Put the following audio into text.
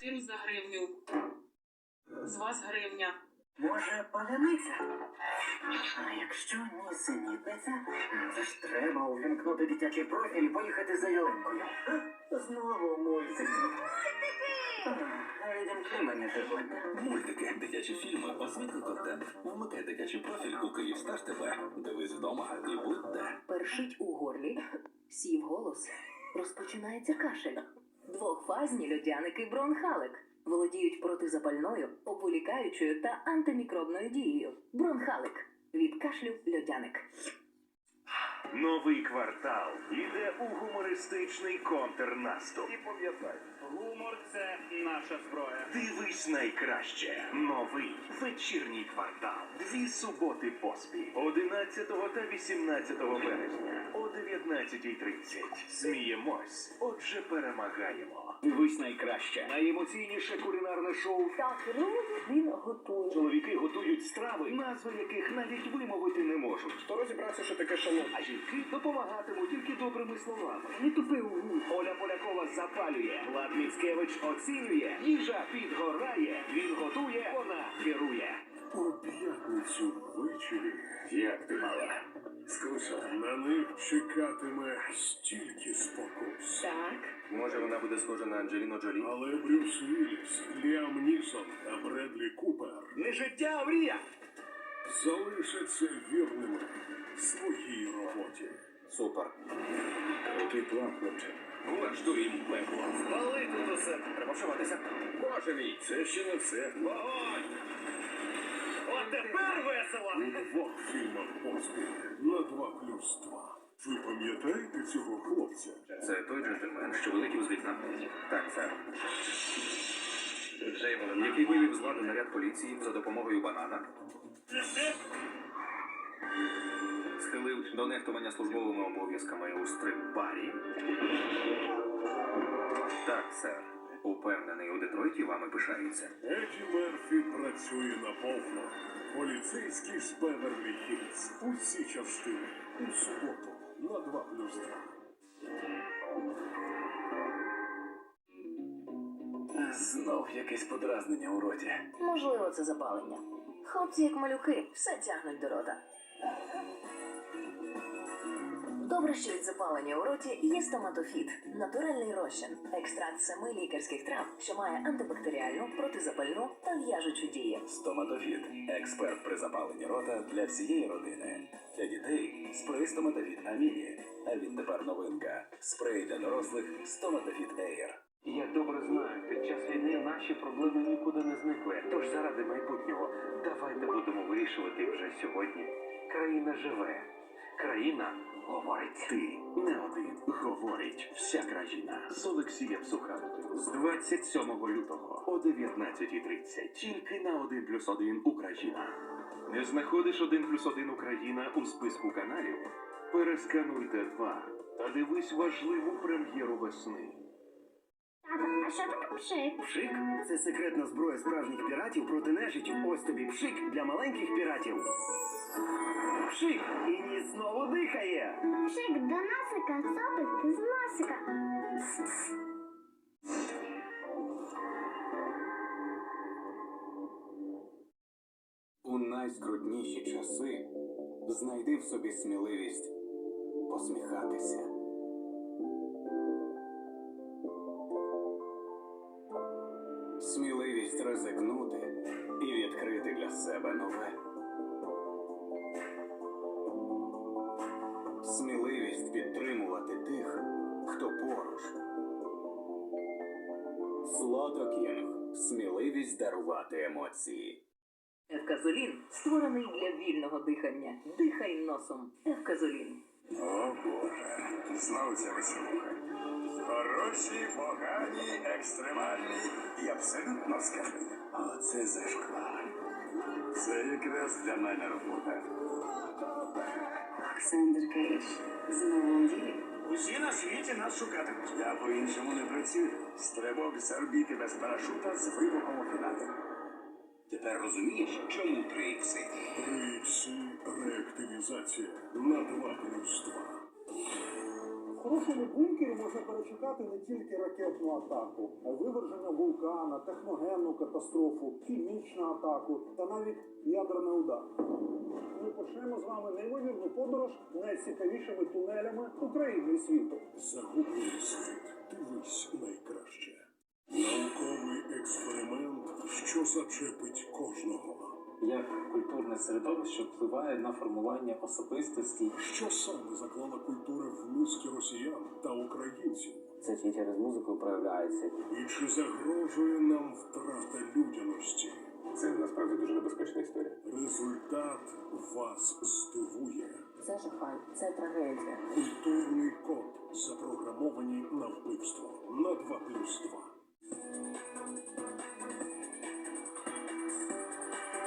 Тим за гривню. З вас гривня. Може, паляниця? А якщо нісенітниця, це ж треба увімкнути дитячий профіль і поїхати за ялинкою. А? Знову мультики. Відімкни мені живота. Мультики, дитячі фільми, освітній контент. Вмикай дитячий профіль у Київстар ТВ. Дивись вдома і будь де. Першить у горлі, сів голос. Розпочинається кашель. Двохфазні льодяники бронхалик володіють протизапальною, ополікаючою та антимікробною дією. Бронхалик від кашлю льодяник. Новий квартал іде у гумористичний контрнаступ. І пам'ятай, гумор це наша зброя. Дивись найкраще. Новий вечірній квартал. Дві суботи поспіль. 11 та 18 березня о 19.30. Сміємось. Отже, перемагаємо. Дивись найкраще. Найемоційніше кулінарне шоу. Так, ну він готує. Чоловіки готують страви, назви яких навіть вимовити не можуть. Хто розібрався, що таке шалом? А жінки допомагатимуть тільки добрими словами. Не тупи угу. Оля Полякова запалює. Влад Міцкевич оцінює. Їжа підгорає. Він готує, вона керує. У п'ятницю ввечері Як ти мала? скучно. На них чекатиме стільки спокус. Так. Може, вона буде схожа на Анджеліну Джолі? Але Брюс Вілліс, Ліам Нісон та Бредлі Купер Не життя, а мрія. залишаться вірними своїй роботі. Супер. Який план, хлопче? Влаштуємо пекло. Спали тут усе. Треба вшиватися. Боже мій, це ще не все. Вогонь! От тепер весело! У двох фільмах поспіль на 2 плюс 2. Ви пам'ятаєте цього хлопця? Це той джентльмен, що вилетів з вікна. Так, сер. Який вивів з ладу наряд поліції за допомогою банана. Схилив до нехтування службовими обов'язками у стрип-барі. Так, сер. Упевнений, у Детройті вами пишаються. Еді Мерфі працює наповно. Поліцейський з Беверлі Хіллз. Усі частини. У суботу на 2 плюс 2. Знов якесь подразнення у роті. Можливо, це запалення. Хлопці, як малюки, все тягнуть до рота. Добре, що від запалення у роті є стоматофіт натуральний розчин, екстракт семи лікарських трав, що має антибактеріальну, протизапальну та в'яжучу дію. Стоматофіт експерт при запаленні рота для всієї родини. Для дітей спрей стоматофіт Аміні. А відтепер новинка. Спрей для дорослих Стоматофіт Ейр. Я добре знаю, під час війни наші проблеми нікуди не зникли. Тож заради майбутнього давайте будемо вирішувати вже сьогодні. Країна живе. Країна говорить. Ти не один. Говорить вся країна з Олексієм Суханкою. З 27 лютого о 19.30. Тільки на 1 плюс 1 Україна. Не знаходиш 1 плюс 1 Україна у списку каналів? Перескануйте 2 та дивись важливу прем'єру весни. А що таке пшик? Пшик це секретна зброя справжніх піратів проти нежиті. Ось тобі пшик для маленьких піратів. Пшик! І ніс знову дихає. Пшик до носика, сопик з носика. У найскрутніші часи знайди в собі сміливість посміхатися. Сміливість ризикнути і відкрити для себе нове. Слотокінг. Сміливість дарувати емоції. Евказолін створений для вільного дихання. Дихай носом. Евказолін. О Боже, знов ця веселуха. Хороші, погані, екстремальні і абсолютно скажені. Оце зашквар. Це якраз для мене робота. Олександр Кейдж. Знову ділі. Усі на світі нас шукатимуть. Я по-іншому не працюю. Стрибок з орбіти без парашута з вибухом у фіналі. Тепер розумієш, чому три ікси? Реактивізація на 2 плюс 2. В хорошому бункері можна перечекати не тільки ракетну атаку, а й виверження вулкана, техногенну катастрофу, хімічну атаку та навіть ядерний удар. Ми з вами неймовірну подорож найцікавішими тунелями України і світу. Загублений світ. Дивись найкраще. Науковий експеримент, що зачепить кожного. як культурне середовище впливає на формування особистості. Що саме заклала культура в мізки росіян та українців? Це і через музику проявляється. І чи загрожує нам втрата людяності? Це насправді дуже небезпечна історія. Результат вас здивує. Це жахай, це трагедія. Культурний код запрограмовані на вбивство на 2 плюс 2.